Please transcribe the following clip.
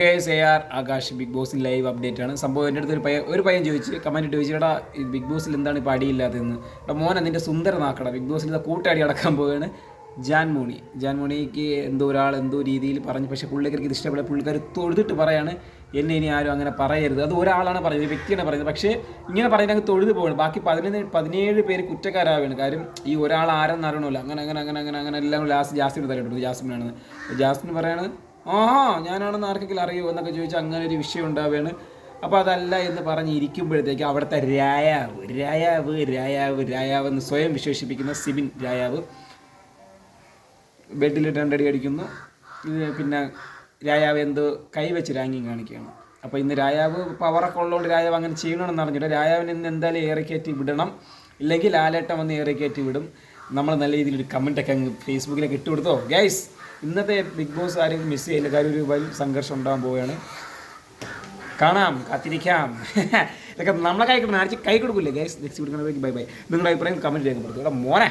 Case A R Akash big ബോസിൽ live update ആണ്. സംഭവം എന്റെ അടുത്ത് ഒരു പയ്യൻ ഒരു പയ്യൻ ചോദിച്ച് കമന്റ് ഇട്ട് ചോദിച്ചു ബിഗ് ബോസിൽ എന്താണ് ഇപ്പോൾ അടിയില്ലാത്തതെന്ന്? എടാ മോൻ അതിന്റെ സുന്ദര ബിഗ് ബോസിൽ കൂട്ടടി അടക്കാൻ പോവുകയാണ്. ജാൻമോണി. ജാൻമോണിക്ക് എന്തോ ഒരാൾ എന്തോ രീതിയിൽ പറഞ്ഞു. പക്ഷേ പുള്ളിക്കാർക്ക് ഇത് ഇഷ്ടപ്പെടാൻ പുള്ളിക്കാർ തൊഴുതിട്ട് പറയാണ് എന്നെ ഇനി ആരും അങ്ങനെ പറയരുത്. അത് ഒരാളാണ് പറയുന്നത് ഒരു വ്യക്തിയാണ് പറയുന്നത് പക്ഷേ ഇങ്ങനെ പറയുന്നത് അങ്ങ് തൊഴുത് പോകണം ബാക്കി പതിനൊന്ന് പതിനേഴ് പേര് കുറ്റക്കാരാവുകയാണ്. കാര്യം ഈ ഒരാൾ ആരെന്ന് അറിയണമല്ലോ. അങ്ങനെ അങ്ങനെ അങ്ങനെ അങ്ങനെ അങ്ങനെ എല്ലാം ലാസ്റ്റ് ജാസ്മിൻ തലയിട്ടുണ്ട്. ജാസ്മിനാണ് ജാസ്മിൻ പറയാണ് ആഹാ ഞാനാണെന്ന് ആർക്കെങ്കിലും അറിയോ എന്നൊക്കെ ചോദിച്ചാൽ അങ്ങനെ ഒരു വിഷയം ഉണ്ടാവുകയാണ് അപ്പോൾ അതല്ല എന്ന് പറഞ്ഞിരിക്കുമ്പോഴത്തേക്ക് അവിടുത്തെ രായാവ് രായാവ് രായാവ് രായാവ് എന്ന് സ്വയം വിശേഷിപ്പിക്കുന്ന സിബിൻ രായാവ് ബെഡിൽ രണ്ടടി അടിക്കുന്നു. പിന്നെ രായാവ് എന്തോ കൈവച്ച് റാങ്കിങ് കാണിക്കുകയാണ്. അപ്പോൾ ഇന്ന് രായാവ് പവറൊക്കെ ഉള്ളതുകൊണ്ട് രായാവ് അങ്ങനെ ചെയ്യണമെന്ന് അറിഞ്ഞിട്ട് രായാവിന് ഇന്ന് എന്തായാലും ഏറെ കയറ്റി വിടണം. ഇല്ലെങ്കിൽ ആലേട്ടം വന്ന് ഏറെ കയറ്റി വിടും. നമ്മൾ നല്ല രീതിയിൽ ഒരു കമന്റൊക്കെ അങ്ങ് ഫേസ്ബുക്കിലേക്ക് ഇട്ട് കൊടുത്തോ ഗൈസ് ഇന്നത്തെ ബിഗ് ബോസ് ആരും മിസ് ചെയ്യില്ല. കാര്യം ഒരു വലിയ സംഘർഷം ഉണ്ടാകാൻ പോവുകയാണ്. കാണാം കാത്തിരിക്കാം. ഇതൊക്കെ നമ്മളെ കൈ കൊടുക്കണം. ആഴ്ച കൈ കൊടുക്കില്ലേ ഗൈസ് നെക്സ്റ്റ് കൊടുക്കണമെങ്കിൽ ബൈ ബൈ നിങ്ങളുടെ അഭിപ്രായം കമന്റ് രേഖപ്പെടുത്തുക. മോനെ.